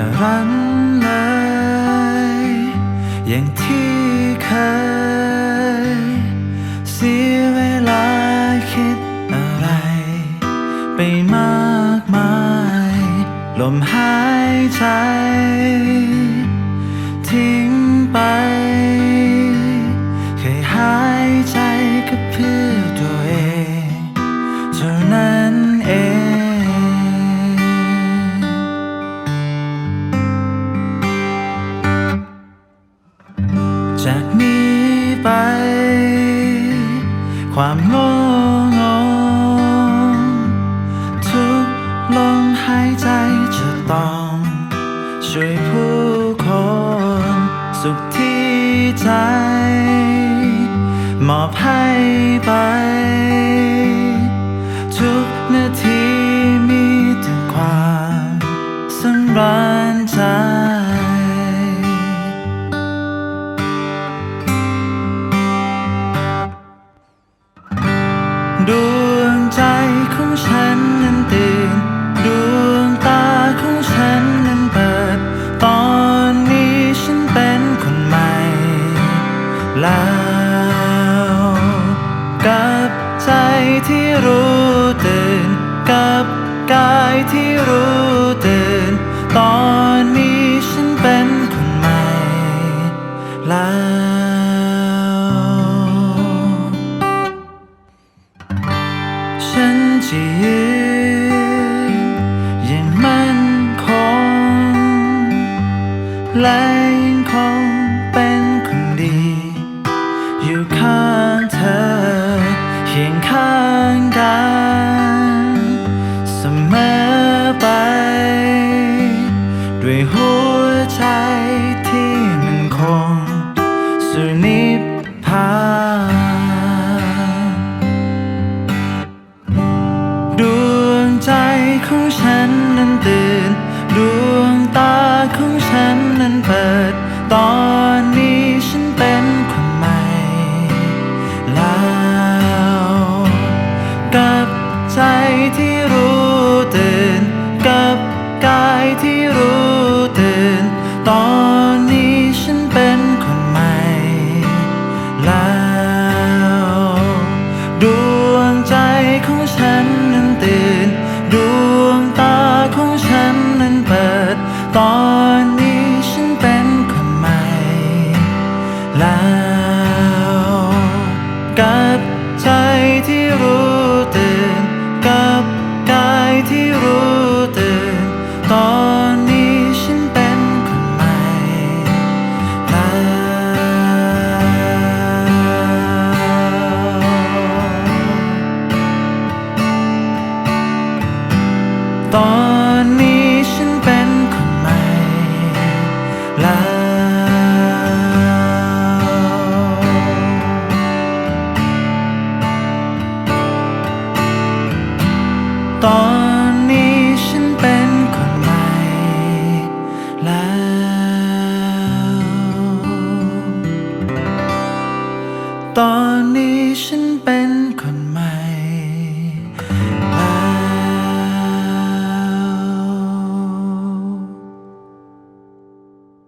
ารันเลย อย่างที่เคย เสียเวลาคิดอะไร ไปมากมาย ลมหายใจ ไป ความโง่งงทุกลมหายใจจะต้อง ช่วยผู้คน สุขที่ใจ มอบให้ไป ดวงใจของฉันนั้นตื่น ดวงตาของฉันนั้นเปิด ตอนนี้ฉันเป็นคนใหม่ แล้วกับใจที่รู้ตื่น กับกายที่รู้ ฉันจะยืนยังมั่นคงและยังคงเป็นคนดี อยู่ข้างเธอเคียงข้างกัน ของฉันนั้นตื่น ดวงตาของฉันนั้นเปิด ตอนนี้ฉันเป็นคนใหม่แล้วกับใจที่รู้ตื่น กับกายที่รู้ตื่นตอน Tom.